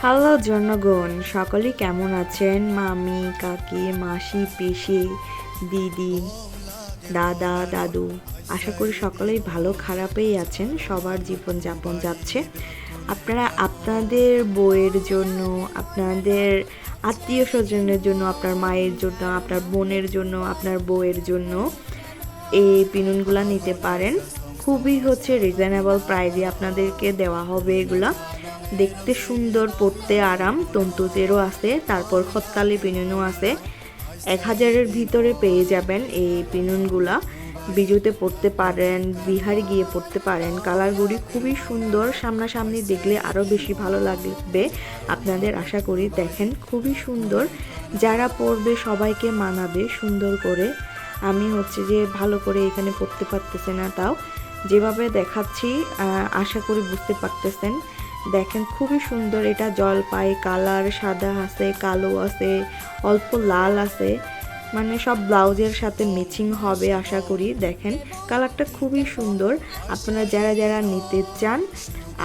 Hello জনগণ। সকলে কেমন আছেন? মামি, কাকি, মাসি, পিসি, দিদি, দাদা, দাদু। আশা করি সকলেই ভালো, খারাপেই আছেন। সবার জীবনযাপন যাচ্ছে। আপনারা আপনাদের বইয়ের জন্য, আপনাদের আত্মীয় স্বজনের জন্য, আপনার মায়ের জন্য, আপনার বোনের জন্য, আপনার বউয়ের জন্য এই পিনুনগুলা নিতে পারেন। খুবই হচ্ছে রিজনেবল প্রাইজে আপনাদেরকে দেওয়া হবে এগুলা। দেখতে সুন্দর, পড়তে আরাম। তন্তুজেরও আছে, তারপর খতকালি পিনুনও আছে। এক হাজারের ভিতরে পেয়ে যাবেন এই পিনুনগুলা। বিজুতে পড়তে পারেন, বিহারে গিয়ে পড়তে পারেন। কালারগুলি খুবই সুন্দর, সামনাসামনি দেখলে আরও বেশি ভালো লাগবে। আপনাদের আশা করি দেখেন, খুবই সুন্দর। যারা পড়বে সবাইকে মানাবে সুন্দর করে। আমি হচ্ছে যে ভালো করে এখানে পড়তে পারতেছে না তাও। যেভাবে দেখাচ্ছি আশা করি বুঝতে পারতেছেন। দেখেন, খুবই সুন্দর এটা জলপাই কালার সাদা আছে, কালো আছে, অল্প লাল আছে। মানে সব ব্লাউজের সাথে ম্যাচিং হবে আশা করি, দেখেন। কালারটা খুবই সুন্দর। আপনারা যারা যারা নিতে চান,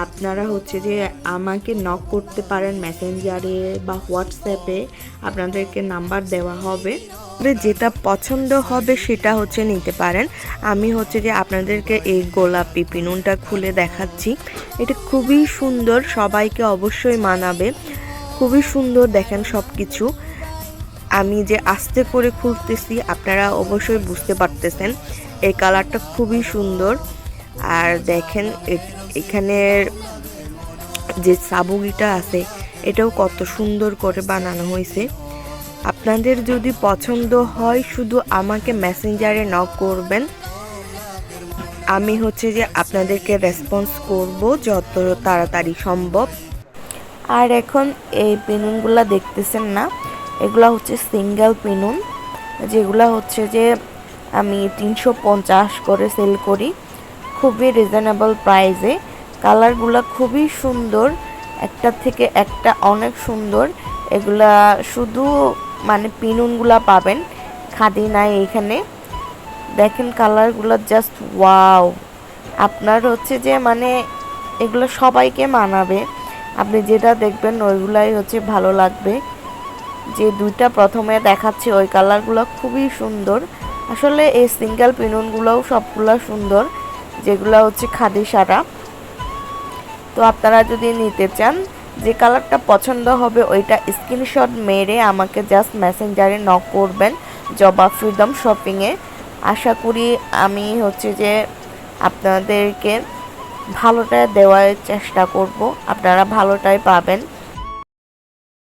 আপনারা হচ্ছে যে আমাকে নক করতে পারেন মেসেঞ্জারে বা হোয়াটসঅ্যাপে আপনাদেরকে নাম্বার দেওয়া হবে। যেটা পছন্দ হবে সেটা হচ্ছে নিতে পারেন। আমি হচ্ছে যে আপনাদেরকে এই গোলাপি পিনুনটা খুলে দেখাচ্ছি। এটা খুবই সুন্দর, সবাইকে অবশ্যই মানাবে। খুবই সুন্দর দেখেন সব কিছু আমি যে আস্তে করে খুলতেছি, আপনারা অবশ্যই বুঝতে পারতেছেন। এই কালারটা খুবই সুন্দর। আর দেখেন এখানের যে সাবুগিটা আছে, এটাও কত সুন্দর করে বানানো হয়েছে। আপনাদের যদি পছন্দ হয়, শুধু আমাকে মেসেঞ্জারে নক করবেন। আমি হচ্ছে যে আপনাদেরকে রেসপন্স করব যত তাড়াতাড়ি সম্ভব। আর এখন এই পেনুনগুলা দেখতেছেন না, এগুলা হচ্ছে সিঙ্গেল পেনুন যেগুলা হচ্ছে যে আমি তিনশো পঞ্চাশ করে সেল করি, খুবই রিজনেবল প্রাইসে কালারগুলো খুবই সুন্দর, একটা থেকে একটা অনেক সুন্দর। এগুলা শুধু মানে পিনুনগুলা পাবেন। খাদি নাই এখানে। দেখেন কালারগুলো জাস্ট ওয়াও আপনার হচ্ছে যে মানে এগুলো সবাইকে মানাবে। আপনি যেটা দেখবেন ওইগুলাই হচ্ছে ভালো লাগবে। যে দুইটা প্রথমে দেখাচ্ছি, ওই কালারগুলো খুবই সুন্দর। আসলে এই সিঙ্গেল পিনুনগুলোও সবগুলো সুন্দর, যেগুলো হচ্ছে খাদি সারা। তো আপনারা যদি নিতে চান যে কালারটা পছন্দ হবে, ওইটা স্ক্রিনশট মেরে আমাকে জাস্ট মেসেঞ্জারে নক করবেন, জবা ফ্রিডম শপিংয়ে। আশা করি আমি হচ্ছে যে আপনাদেরকে ভালোটা দেওয়ার চেষ্টা করব। আপনারা ভালোটাই পাবেন।